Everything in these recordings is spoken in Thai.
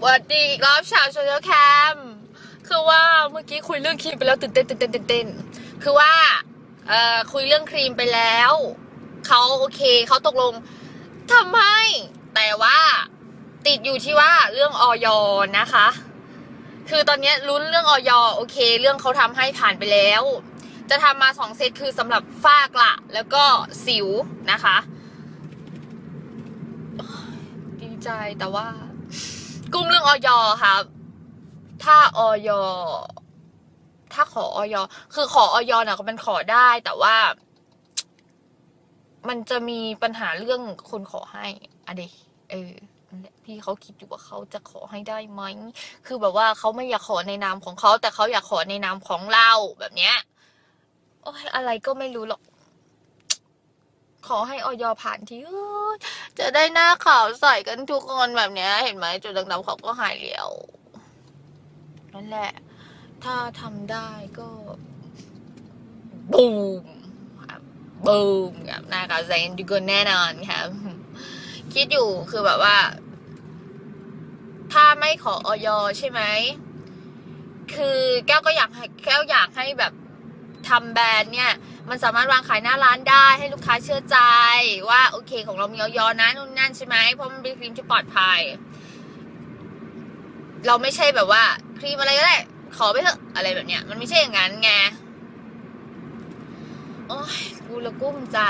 สวัสดีอีกรอบชาวโซเชียลแคมคือว่าเมื่อกี้คุยเรื่องครีมไปแล้วตื่นเต้นตื่นเต้นตื่นเต้นคือว่าเอ่อคุยเรื่องครีมไปแล้วเขาโอเคเขาตกลงทำให้แต่ว่าติดอยู่ที่ว่าเรื่องออยนะคะ คือตอนนี้ลุ้นเรื่องออยโอเค เรื่องเขาทำให้ผ่านไปแล้ว จะทำมาสองเซตคือสำหรับฝ้ากระแล้วก็สิวนะคะ ดีใจแต่ว่า กุ้มเรื่องออยครับ ถ้าออยถ้าขอออยคือขอออยน่ะมันขอได้ แต่ว่า มันจะมีปัญหาเรื่องคนขอให้อะเดเออนั่นแหละพี่เขาคิดอยู่ว่าเขาจะขอให้ได้ไหม คือแบบว่าเขาไม่อยากขอในนามของเขา แต่เขาอยากขอในนามของเราแบบเนี้ย โอ้ยอะไรก็ไม่รู้หรอก ขอให้ออยผ่านทีเอ้ย จะได้หน้าขาวใสกันทุกคนแบบเนี้ย เห็นไหมจุดดำๆเขาก็หายแล้วนั่นแหละ ถ้าทำได้ก็บูมบูมครับหน้าขาวใสกันทุกคนแน่นอนครับ คิดอยู่คือแบบว่า ถ้าไม่ขอออยใช่ไหมคือแก้วก็อยากให้แก้วอยากให้แบบทำแบรนด์เนี่ย มันสามารถวางขายหน้าร้านได้ให้ลูกค้าเชื่อใจ ว่าโอเคของเรามีออยนะนู่นนั่นใช่ไหมเพราะมันเป็นครีมที่ปลอดภัย เราไม่ใช่แบบว่า ครีมอะไรก็ได้ขอไปเถอะอะไรแบบเนี้ย มันไม่ใช่อย่างนั้นไงโอ้ยกูละกุ้มใจ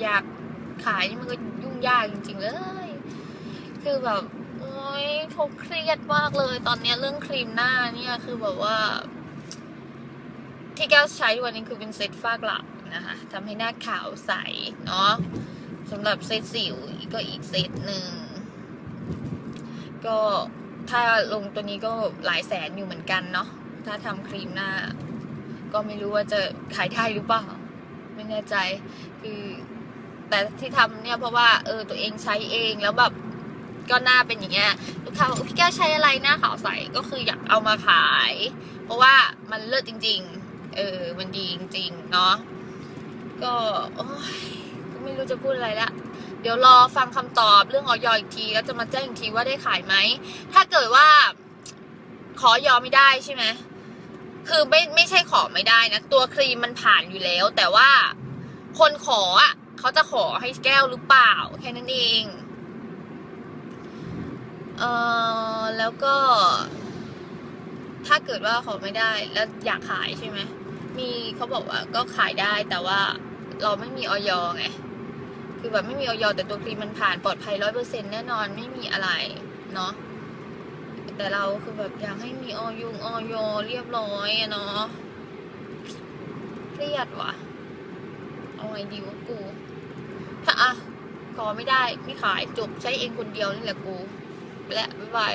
อยากขายนี่มันก็ยุ่งยากจริง ๆ เลย คือแบบโอ้ยเขาเครียดมากเลย ตอนเนี้ยเรื่องครีมหน้าเนี่ยคือแบบว่า ที่แก้วใช้วันนี้คือเป็นเซตฝ้ากระนะคะทำให้หน้าขาวใสเนาะสำหรับเซตสิวก็อีกเซตหนึ่ง ก็ถ้าลงตัวนี้ก็หลายแสนอยู่เหมือนกันเนาะถ้าทำครีมหน้า ก็ไม่รู้ว่าจะขายได้หรือเปล่า ไม่แน่ใจคือแต่ที่ทำเนี่ยเพราะว่าเออตัวเองใช้เองแล้วแบบก็หน้าเป็นอย่างเงี้ยลูกค้าบอกพี่แก้วใช้อะไรหน้าขาวใสก็คืออยากเอามาขาย เพราะว่ามันเลิศจริง ๆ เออ มันดีจริงๆ เนาะก็โอ้ยไม่รู้จะพูดอะไรละเดี๋ยวรอฟังคำตอบเรื่องออยอีกที แล้วจะมาแจ้งอีกทีว่าได้ขายไหม ถ้าเกิดว่า ขอยอไม่ได้ใช่ไหมคือไม่ไม่ใช่ขอไม่ได้นะ ตัวครีมมันผ่านอยู่แล้ว แต่ว่าคนขออะเขาจะขอให้แก้วหรือเปล่า แค่นั้นเองเออแล้วก็ ถ้าเกิดว่าขอไม่ได้แล้วอยากขายใช่ไหม มีเขาบอกว่าก็ขายได้แต่ว่าเราไม่มีออยไง คือแบบไม่มีออยแต่ตัวครีมมันผ่านปลอดภัยร้อยเปอร์เซ็นแน่นอนไม่มีอะไรเนาะแต่เราคือแบบอยากให้มีออยงออยเรียบร้อยอะเนาะเครียดว่ะเอาไงดีวะกู ถ้าอะขอไม่ได้ไม่ขายจบใช้เองคนเดียวนี่แหละกูไปแล้วบ๊ายบาย